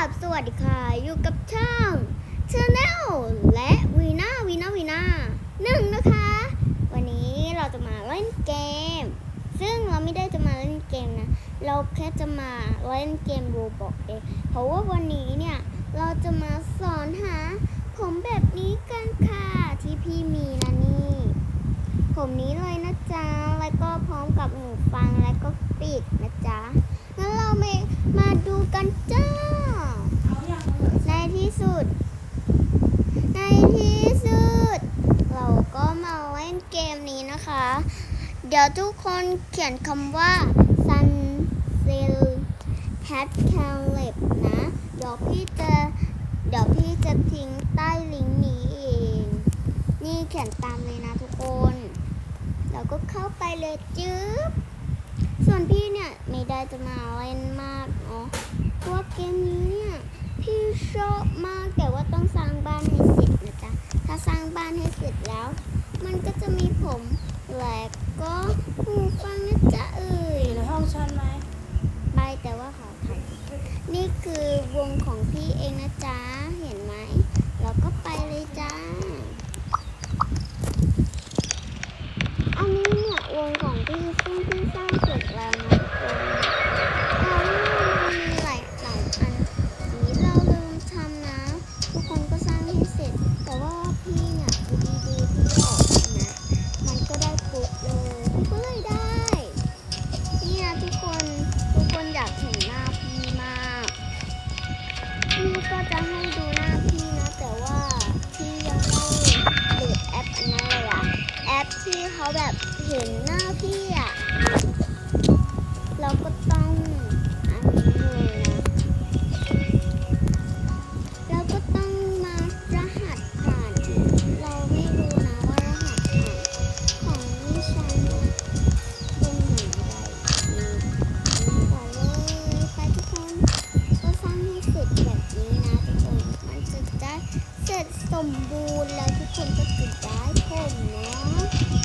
าบสวัสดีค่ะ อยู่กับช่องชาแนลและวีน่าวีน่าวีน่าหนึ่งนะคะ วันนี้เราจะมาเล่นเกม ซึ่งเราไม่ได้จะมาเล่นเกมนะ เราแค่จะมาเล่นเกมโรบอกเองเพราะว่าวันนี้เนี่ย เราจะมาสอนหา ผมแบบนี้กันค่ะ ที่พี่มีนะนี่ ผมนี้เลยนะจ๊ะ แล้วก็พร้อมกับหูฟังและก็ปิดนะจ๊ะงั้นเราไมามาดูกันจ้า ในที่สุด ในที่สุด เราก็มาเล่นเกมนี้นะคะ เดี๋ยวทุกคนเขียนคำว่า sun s i l hat c a l e b นะ เดี๋ยวพี่จะเดี๋ยวพี่จะทิ้งใต้ลิงก์นี้เอง นี่เขียนตามเลยนะทุกคน เราก็เข้าไปเลยจึ๊บส่วนพี่เนี่ยไม่ได้จะมาเล่นมากเนาะเพราะว่าเกมนี้เนี่ยพี่ชอบมากแต่ว่าต้องสร้างบ้านให้เสร็จนะจ๊ะ ถ้าสร้างบ้านให้เสร็จแล้ว มันก็จะมีผมและก็หูฟังนะจ๊ะเอ่ยอยู่ในห้องฉันไหม ไปแต่ว่าขอถ่ายนี่คือวงของพี่เองนะจ๊ะ ที่เขาแบบเห็นหน้าพี่อะเราก็ต้อง มบูรณ์แล้วทุกคนก็ติดใจผมนะ